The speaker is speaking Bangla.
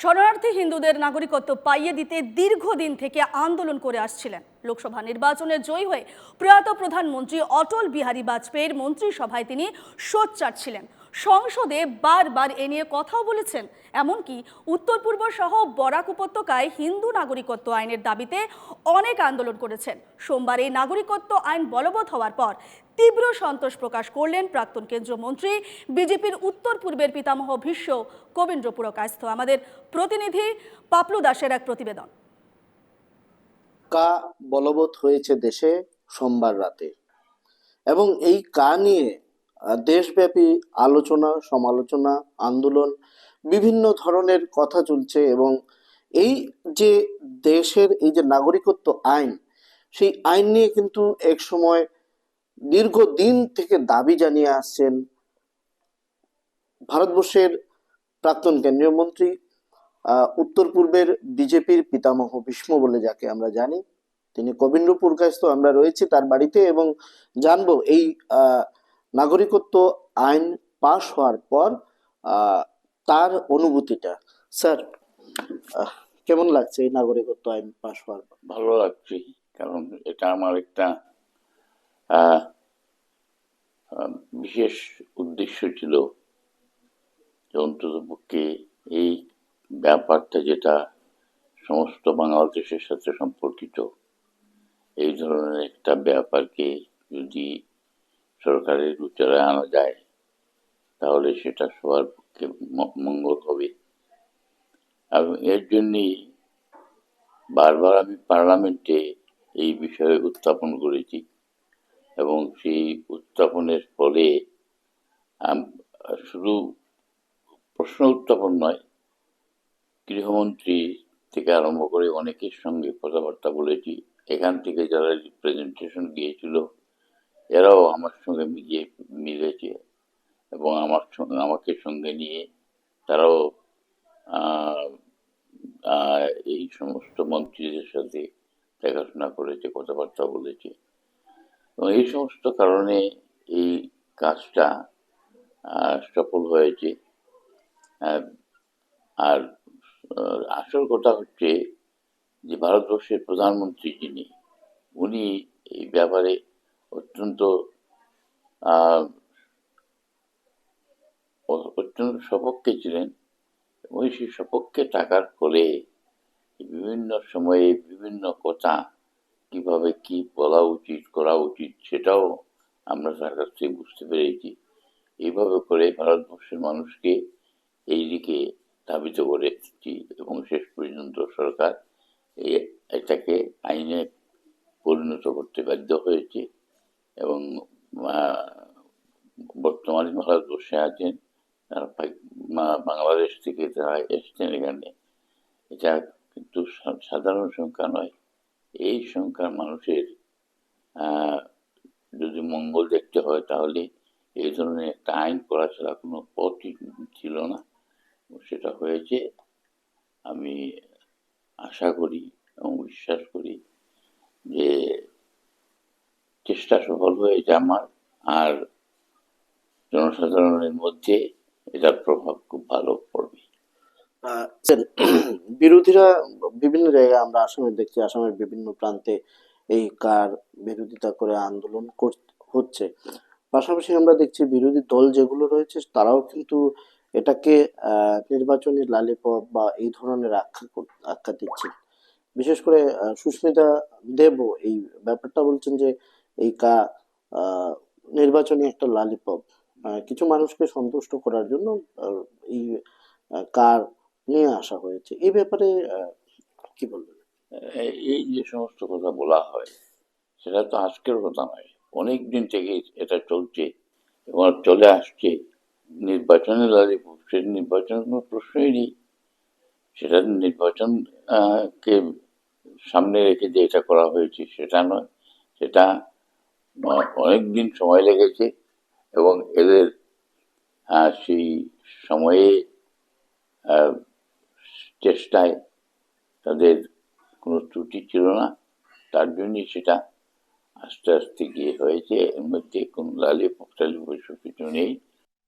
শরণার্থী হিন্দুদের নাগরিকত্ব পাইয়ে দিতে দীর্ঘদিন থেকে আন্দোলন করে আসছিলেন। লোকসভা নির্বাচনে জয়ী হয়ে প্রয়াত প্রধানমন্ত্রী অটল বিহারী বাজপেয়ীর মন্ত্রিসভায় তিনি সোচ্চার ছিলেন। সংসদে বারবার এ নিয়ে কথাও বলেছেন। এমনকি উত্তর পূর্ব সহ বরাক উপত্যকায় হিন্দু নাগরিকত্ব আইনের দাবিতে অনেক আন্দোলন করেছেন। সোমবার এই নাগরিকত্ব আইন বলবৎ হওয়ার পর তীব্র সন্তোষ প্রকাশ করলেন প্রাক্তন কেন্দ্রীয় মন্ত্রী বিজেপির উত্তর পূর্বের পিতামহ ভীষ্ম কবীন্দ্র পুরকায়স্থ আমাদের প্রতিনিধি পাপলু দাসের এক প্রতিবেদন। কা বলবৎ হয়েছে দেশে সোমবার রাতে। এবং এই কা নিয়ে দেশব্যাপী আলোচনা, সমালোচনা, আন্দোলন বিভিন্ন ধরনের কথা চলছে এবং এই যে দেশের এই যে নাগরিকত্ব আইন, সেই আইন নিয়ে কিন্তু এক সময় দীর্ঘদিন থেকে দাবি জানিয়ে আসছেন ভারতবর্ষের প্রাক্তন কেন্দ্রীয় মন্ত্রী উত্তর পূর্বের বিজেপির পিতামহ ভীষ্ম বলে যাকে আমরা জানি। তিনি কবীন্দ্রপুর কাস্ত আমরা রয়েছি তার বাড়িতে এবং জানব এই নাগরিকত্ব আইন পাশ হওয়ার পর তার অনুভূতিটা। স্যার কেমন লাগছে এই নাগরিকত্ব আইন পাশ হওয়ার পর? ভালো লাগছে, কারণ এটা আমার একটা বিশেষ উদ্দেশ্য ছিল যে অন্ততপক্ষে এই ব্যাপারটা যেটা সমস্ত বাংলাদেশের সাথে সম্পর্কিত, এই ধরনের একটা ব্যাপারকে যদি সরকারের উচ্চারে আনা যায়, তাহলে সেটা সবার পক্ষে মঙ্গল হবে। এবং এর জন্যই বারবার আমি পার্লামেন্টে এই বিষয়ে উত্থাপন করেছি এবং সেই উত্থাপনের ফলে শুধু প্রশ্ন উত্থাপন নয়, গৃহমন্ত্রী থেকে আরম্ভ করে অনেকের সঙ্গে কথাবার্তা বলেছি। এখান থেকে যারা রিপ্রেজেন্টেশন গিয়েছিল এরাও আমার সঙ্গে মিলিয়ে, মিলেছে এবং আমার সঙ্গে, আমাকে সঙ্গে নিয়ে তারাও এই সমস্ত মন্ত্রীদের সাথে দেখাশোনা করেছে, কথাবার্তা বলেছে। এবং এই সমস্ত কারণে এই কাজটা সফল হয়েছে। আর আসল কথা হচ্ছে যে ভারতবর্ষের প্রধানমন্ত্রী যিনি, উনি এই ব্যাপারে অত্যন্ত অত্যন্ত সপক্ষে ছিলেন। এবং সেই সপক্ষে থাকার ফলে বিভিন্ন সময়ে বিভিন্ন কথা কীভাবে কি বলা উচিত, করা উচিত সেটাও আমরা তার কাছ থেকে বুঝতে পেরেছি। এইভাবে করে ভারতবর্ষের মানুষকে এই দিকে ধাবিত করেছি এবং শেষ পর্যন্ত সরকার এটাকে আইনে পরিণত করতে বাধ্য হয়েছে। এবং বর্তমানে ভারতবর্ষে আছেন, তারা বাংলাদেশ থেকে তারা এসছেন এখানে, এটা কিন্তু সাধারণ সংখ্যা নয়। এই সংখ্যার মানুষের যদি মঙ্গল দেখতে হয় তাহলে এই ধরনের একটা আইন করা ছাড়া কোনো পথই ছিল না। সেটা হয়েছে, আমি আশা করি এবং বিশ্বাস করি যে চেষ্টা সফল হয়েছে আমার, আর জনসাধারণের মধ্যে এটার প্রভাব খুব ভালো পড়বে। বিরোধীরা বিভিন্ন জায়গায় আমরা আসামে দেখছি, আসামের বিভিন্ন প্রান্তে এই কার বিরোধিতা করে আন্দোলন হচ্ছে। পাশাপাশি আমরা দেখছি বিরোধী দল যেগুলো রয়েছে, তারাও কিন্তু এটাকে নির্বাচনী লালিপপ বা এই ধরনের আখ্যা আখ্যা দিচ্ছে। বিশেষ করে সুস্মিতা দেবও এই ব্যাপারটা বলছেন যে এই কা নির্বাচনী একটা লালিপপ কিছু মানুষকে সন্তুষ্ট করার জন্য এই কার নিয়ে আসা হয়েছে। এই ব্যাপারে কি বলবেন? এই যে সমস্ত কথা বলা হয়, সেটা তো আজকের কথা নয়। অনেক দিন থেকে এটা চলছে এবং চলে আসছে। নির্বাচনে দাঁড়িয়ে সে নির্বাচন কোনো প্রশ্নই নেই। সেটা নির্বাচন কে সামনে রেখে যে এটা করা হয়েছে, সেটা নয়। সেটা অনেক দিন সময় লেগেছে এবং এদের সেই সময়ে চেষ্টায় তাদের কোনো ত্রুটি ছিল না। তার জন্যই সেটা আস্তে আস্তে গিয়ে হয়েছে। এর মধ্যে কোনো লালি পকটালি বৈশ্য কিছু নেই।